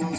பாவம்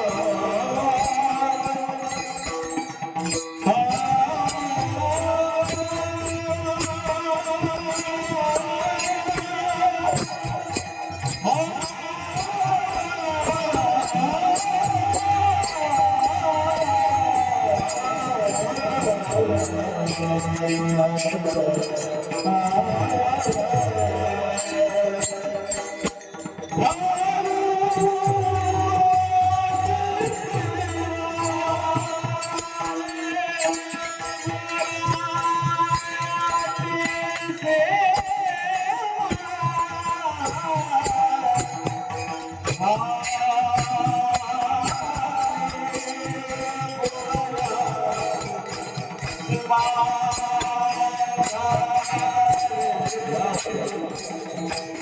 Thank you.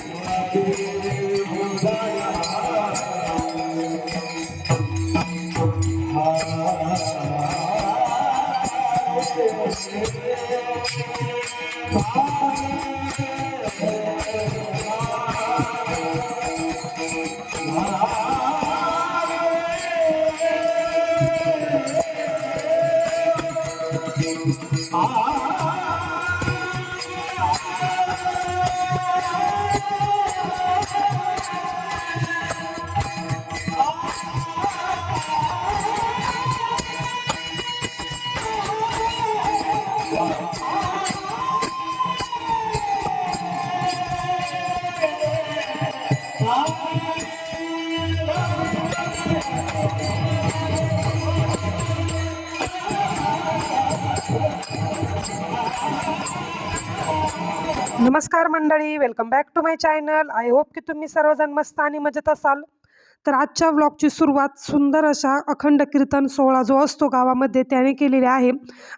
नमस्कार मंडळी welcome back to my channel I hope की तुम्ही सर्वजण मस्त आणि मजेत असाल. तर आजच्या व्लॉगची सुरुवात सुंदर अशा अखंड कीर्तन सोहळा जो असतो गावामध्ये त्याने केलेली आहे.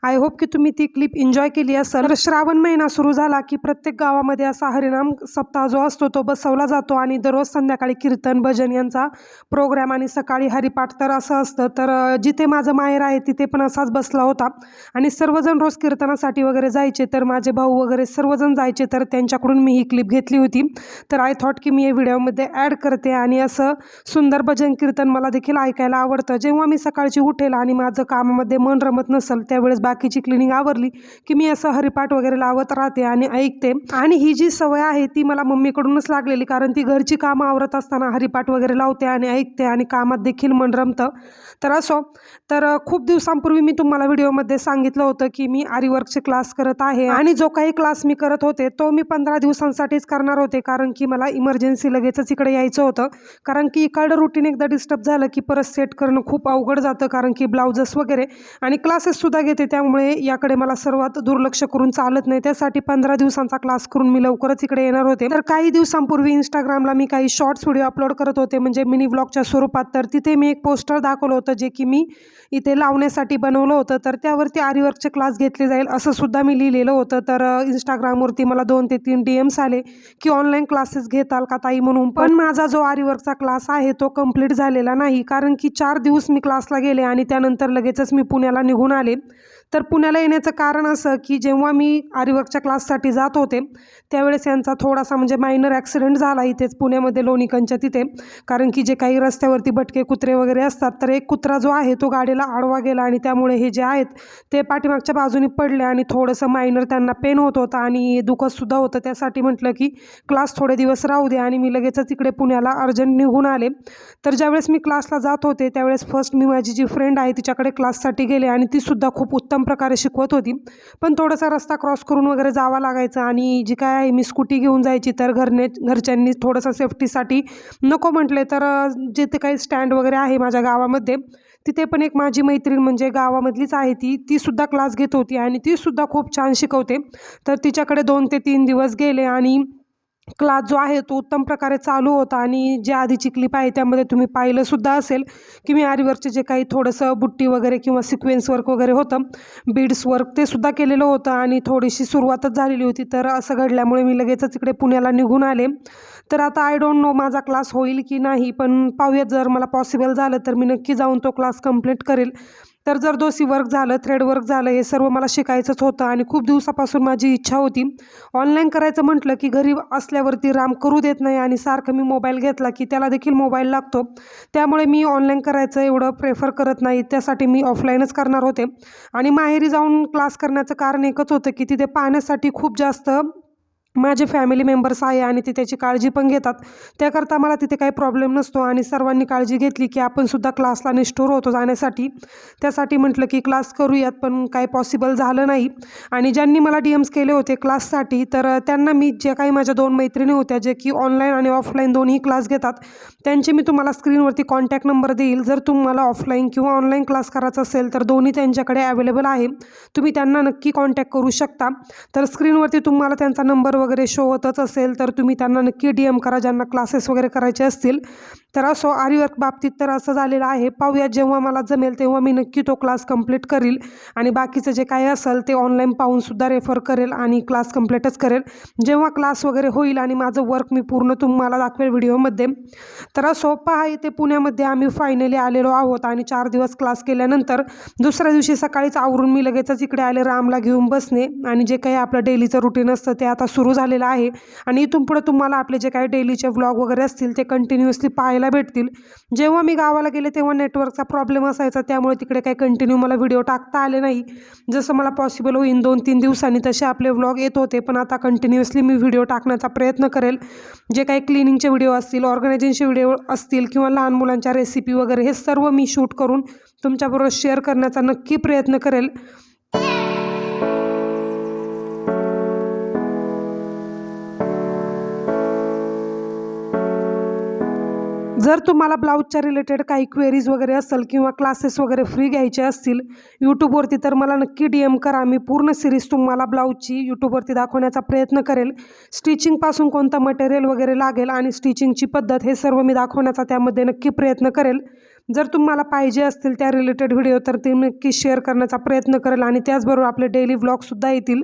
आय होप की तुम्ही ती क्लिप एन्जॉय केली असेल. तर श्रावण महिना सुरू झाला की प्रत्येक गावामध्ये असा हरिनाम सप्ताह जो असतो तो बसवला जातो आणि दररोज संध्याकाळी कीर्तन भजन यांचा प्रोग्राम आणि सकाळी हरिपाठ तर असं असतं. तर जिथे माझं माहेर आहे तिथे पण असाच बसला होता. आणि सर्वजण रोज कीर्तनासाठी वगैरे जायचे. तर माझे भाऊ वगैरे सर्वजण जायचे. तर त्यांच्याकडून मी ही क्लिप घेतली होती. तर आय थॉट की मी या व्हिडिओमध्ये ॲड करते आणि असं सुंदर भजन कीर्तन मला देखील ऐकायला आवडतं. जेव्हा मी सकाळची उठेल आणि माझं कामामध्ये मन रमत नसेल त्यावेळेस बाकीची क्लिनिंग आवरली की मी असं हरिपाठ वगैरे लावत राहते आणि ऐकते. आणि ही जी सवय आहे ती मला मम्मीकडूनच लागलेली कारण ती घरची कामं आवरत असताना हरिपाठ वगैरे लावते आणि ऐकते आणि कामात देखील मन रमतं. तर असो तर खूप दिवसांपूर्वी मी तुम्हाला व्हिडिओमध्ये सांगितलं होतं की मी आरीवर्कचे क्लास करत आहे आणि जो काही क्लास मी करत होते तो मी पंधरा दिवसांसाठीच करणार होते कारण की मला इमर्जन्सी लगेचच इकडे यायचं होतं. कारण की इकडे रुटीन एकदा डिस्टर्ब झालं की परत सेट करणं खूप अवघड जातं कारण की ब्लाउजेस वगैरे आणि क्लासेससुद्धा घेते. त्यामुळे याकडे मला सर्वात दुर्लक्ष करून चालत नाही. त्यासाठी पंधरा दिवसांचा क्लास करून मी लवकरच इकडे येणार होते. तर काही दिवसांपूर्वी इंस्टाग्रामला मी काही शॉर्ट्स व्हिडिओ अपलोड करत होते म्हणजे मिनी ब्लॉगच्या स्वरूपात. तर तिथे मी एक पोस्टर दाखवलं होतं जे की मी इथे लावण्यासाठी बनवलं होतं. तर त्यावरती आरीवर्कचे क्लास घेतले जाईल असं सुद्धा मी लिहिलेलं होतं. तर इंस्टाग्रामवरती मला दोन ते तीन डी एम्स आले की ऑनलाईन क्लासेस घेताल का ताई म्हणून. पण माझा जो आरीवर्कचा क्लास आहे तो कंप्लीट झालेला नाही. कारण की चार दिवस मी क्लासला गेले आणि त्यानंतर लगेचच मी पुण्याला निघून आले. तर पुण्याला येण्याचं कारण असं की जेव्हा मी आरीवर्कच्या क्लाससाठी जात होते त्यावेळेस यांचा थोडासा म्हणजे मायनर ॲक्सिडेंट झाला इथेच पुण्यामध्ये लोणीकंच्या तिथे. कारण की जे काही रस्त्यावरती भटके कुत्रे वगैरे असतात तर एक कुत्रा जो आहे तो गाडीला आडवा गेला आणि त्यामुळे हे जे आहेत ते पाठीमागच्या बाजूने पडले आणि थोडंसं मायनर त्यांना पेन होत होतं आणि दुखतसुद्धा होतं. त्यासाठी म्हटलं की क्लास थोडे दिवस राहू दे आणि मी लगेचच इकडे पुण्याला अर्जंट निघून आले. तर ज्यावेळेस मी क्लासला जात होते त्यावेळेस फर्स्ट मी माझी जी फ्रेंड आहे तिच्याकडे क्लाससाठी गेले आणि तीसुद्धा खूप उत्तम प्रकारे शिकवत होती. पण थोडासा रस्ता क्रॉस करून वगैरे जावा लागायचा आणि जी काय आहे मी स्कूटी घेऊन जायची तर घरने घरच्यांनी थोडंसं सेफ्टीसाठी नको म्हटले तर जे जिथे काही स्टँड वगैरे आहे माझ्या गावामध्ये तिथे पण एक माझी मैत्रीण म्हणजे गावामधलीच आहे ती तीसुद्धा क्लास घेत होती आणि तीसुद्धा खूप छान शिकवते. तर तिच्याकडे दोन ते तीन दिवस गेले आणि क्लास जो आहे तो उत्तम प्रकारे चालू होता आणि जे आधीची क्लिप आहे त्यामध्ये तुम्ही पाहिलंसुद्धा असेल की मी आरीवरचे जे काही थोडंसं बुट्टी वगैरे किंवा सिक्वेन्स वर्क वगैरे होतं बीड्स वर्क ते सुद्धा केलेलं होतं आणि थोडीशी सुरुवातच झालेली होती. तर असं घडल्यामुळे मी लगेचच इकडे पुण्याला निघून आले. तर आता आय डोंट नो माझा क्लास होईल की नाही पण पाहूयात जर मला पॉसिबल झालं तर मी नक्की जाऊन तो क्लास कंप्लीट करेल. तर जर दोसी वर्क झालं थ्रेड वर्क झालं हे सर्व मला शिकायचंच होतं आणि खूप दिवसापासून माझी इच्छा होती. ऑनलाईन करायचं म्हटलं की घरी असल्यावरती राम करू देत नाही आणि सारखं मी मोबाईल घेतला की त्याला देखील मोबाईल लागतो. त्यामुळे मी ऑनलाईन करायचं एवढं प्रेफर करत नाही. त्यासाठी मी ऑफलाईनच करणार होते. आणि माहेरी जाऊन क्लास करण्याचं कारण एकच होतं की तिथे पाहण्यासाठी खूप जास्त माझे फॅमिली मेंबर्स आहे आणि ते त्याची काळजी पण घेतात. त्याकरता मला तिथे काही प्रॉब्लेम नसतो आणि सर्वांनी काळजी घेतली की आपण सुद्धा क्लासला निष्ठूर होतो जाण्यासाठी. त्यासाठी म्हटलं की क्लास करूयात पण काही पॉसिबल झालं नाही. आणि ज्यांनी मला डी एम्स केले होते क्लाससाठी तर त्यांना मी जे काही माझ्या दोन मैत्रिणी होत्या जे की ऑनलाईन आणि ऑफलाईन दोन्ही क्लास घेतात त्यांचे मी तुम्हाला स्क्रीनवरती कॉन्टॅक्ट नंबर देईल. जर तुम्हाला ऑफलाईन किंवा ऑनलाईन क्लास करायचा असेल तर दोन्ही त्यांच्याकडे अवेलेबल आहे. तुम्ही त्यांना नक्की कॉन्टॅक्ट करू शकता. तर स्क्रीनवरती तुम्हाला त्यांचा नंबर वगैरे शो होतच असेल तर तुम्ही त्यांना नक्की डी एम करा ज्यांना क्लासेस वगैरे करायचे असतील. तर असो आरीवर्क बाबतीत तर असं झालेलं आहे. पाहूया जेव्हा मला जमेल तेव्हा मी नक्की तो क्लास कंप्लीट करील. आणि बाकीचं जे काही असेल ते ऑनलाईन पाहूनसुद्धा रेफर करेल आणि क्लास कंप्लीटच करेल. जेव्हा क्लास वगैरे होईल आणि माझं वर्क मी पूर्ण तुम्हाला दाखवेल व्हिडिओमध्ये तर असो पहा इथे पुण्यामध्ये आम्ही फायनली आलेलो आहोत आणि चार दिवस क्लास केल्यानंतर दुसऱ्या दिवशी सकाळीच आवरून मी लगेचच इकडे आले रामला घेऊन बसणे आणि जे काही आपलं डेलीचं रुटीन असतं ते आता सुरू झालेलं आहे. आणि इथून पुढे तुम्हाला आपले जे काही डेलीचे व्लॉग वगैरे असतील ते कंटिन्युअसली पाहायला भेटतील. जेव्हा मी गावाला गेले तेव्हा नेटवर्कचा प्रॉब्लेम असायचा. त्यामुळे तिकडे काही कंटिन्यू मला व्हिडिओ टाकता आले नाही. जसं मला पॉसिबल होईन दोन तीन दिवसांनी तसे आपले व्लॉग येत होते. पण आता कंटिन्युअसली मी व्हिडिओ टाकण्याचा प्रयत्न करेल. जे काही क्लिनिंगचे व्हिडिओ असतील ऑर्गनायझेशनचे व्हिडिओ असतील किंवा लहान मुलांच्या रेसिपी वगैरे हे सर्व मी शूट करून तुमच्याबरोबर शेअर करण्याचा नक्की प्रयत्न करेल. जर तुम्हाला ब्लाऊजच्या रिलेटेड काही क्वेरीज वगैरे असेल किंवा क्लासेस वगैरे फ्री घ्यायचे असतील यूट्यूबवरती तर मला नक्की डी एम करा. मी पूर्ण सिरीज तुम्हाला ब्लाऊजची यूट्यूबवरती दाखवण्याचा प्रयत्न करेल. स्टिचिंगपासून कोणतं मटेरियल वगैरे लागेल आणि स्टिचिंगची पद्धत हे सर्व मी दाखवण्याचा त्यामध्ये नक्की प्रयत्न करेल. जर तुम्हाला पाहिजे असतील त्या रिलेटेड व्हिडिओ तर ते नक्की शेअर करण्याचा प्रयत्न करेल आणि त्याचबरोबर आपले डेली व्लॉगसुद्धा येतील.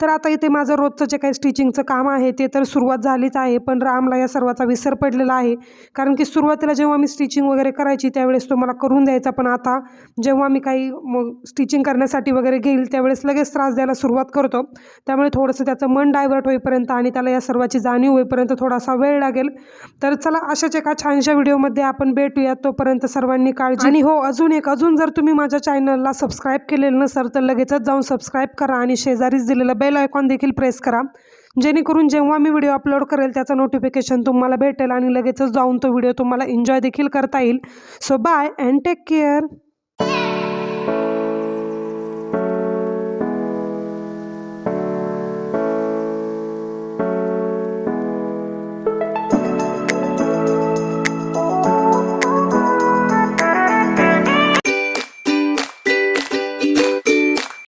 तर आता इथे माझं रोजचं जे काही स्टिचिंगचं काम आहे ते तर सुरुवात झालीच आहे पण रामला या सर्वाचा विसर पडलेला आहे. कारण की सुरुवातीला जेव्हा मी स्टिचिंग वगैरे करायची त्यावेळेस तो मला करून द्यायचा पण आता जेव्हा मी काही मग स्टिचिंग करण्यासाठी वगैरे घेईल त्यावेळेस लगेच त्रास द्यायला सुरुवात करतो. त्यामुळे थोडंसं त्याचं मन डायव्हर्ट होईपर्यंत आणि त्याला या सर्वाची जाणीव होईपर्यंत थोडासा वेळ लागेल. तर चला अशाच एका छानशा व्हिडिओमध्ये आपण भेटूयात तोपर्यंत सर्वांनी काळजी आणि हो अजून एक अजून जर तुम्ही माझ्या चॅनलला सबस्क्राईब केलेलं नसेल तर लगेचच जाऊन सबस्क्राईब करा आणि शेजारीच दिलेलं बेल आयकॉन देखील प्रेस करा. जेणेकरून जेव्हा मी व्हिडिओ अपलोड करेल त्याचं नोटिफिकेशन तुम्हाला भेटेल आणि लगेचच जाऊन तो व्हिडिओ तुम्हाला एन्जॉय देखील करता येईल. So bye and take care